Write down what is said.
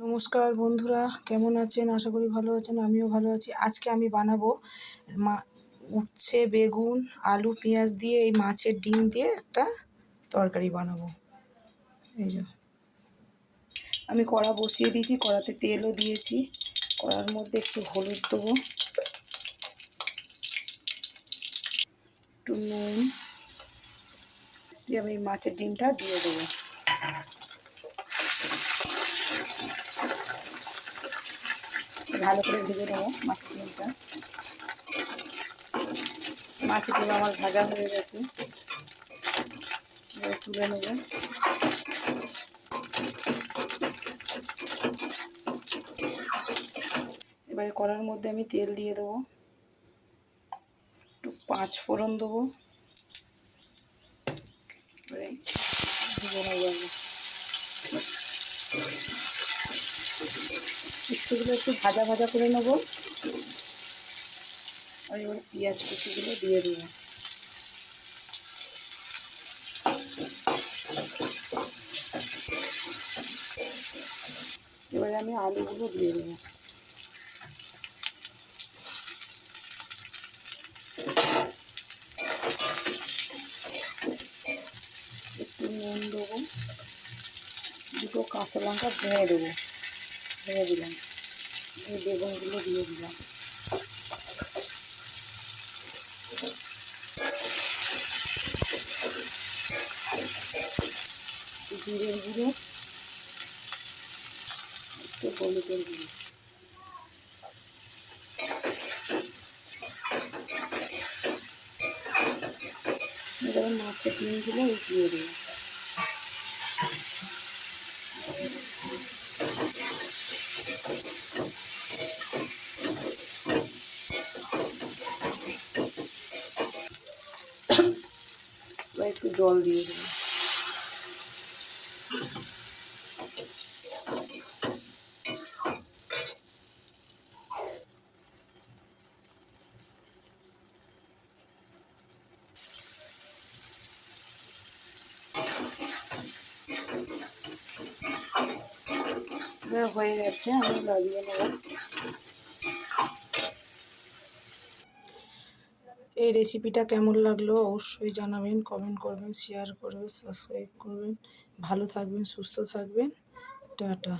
নমস্কার বন্ধুরা, কেমন আছেন? আশা করি ভালো আছেন, আমিও ভালো আছি। আজকে আমি বানাবো মা, উচ্ছে, বেগুন, আলু, পেঁয়াজ দিয়ে এই মাছের ডিম দিয়ে একটা তরকারি বানাবো। এই যে। আমি কড়া বসিয়ে দিয়েছি, কড়াতে তেলও দিয়েছি। কড়ার মধ্যে একটু হলুদ দেবো। একটু নুন দিয়ে আমি মাছের ডিমটা দিয়ে দেবো। ভালো করে ভেজে নেব মাছের ডিমটা মাছের ডিম আমার ভাজা হয়ে গেছে। তুলে নেব। এবারে কড়ার মধ্যে আমি তেল দিয়ে দেবো। একটু পাঁচ ফোড়ন দেবো। ভেজে নেব কুচিগুলো একটু ভাজা ভাজা করে নেব। আর এবার পেঁয়াজ কুচিগুলো দিয়ে দেবো এবারে আমি আলুগুলো দিয়ে দেবো একটু নুন দেবো। দুটো কাঁচা লঙ্কা ভেঙে দেবো। ভেঙে দিলাম। এই বেগুনগুলো দিয়ে দিলাম। জিরের গুঁড়ো একটু হলুদের গুঁড়ো। এবার মাছের ডিমগুলো দিয়ে দিলাম। একটু জল দিয়ে দেবো হয়ে গেছে আমি লাগিয়ে নেব। এই রেসিপিটা কেমন লাগল অবশ্যই জানাবেন কমেন্ট করবেন শেয়ার করবেন সাবস্ক্রাইব করবেন। ভালো থাকবেন, সুস্থ থাকবেন। টাটা।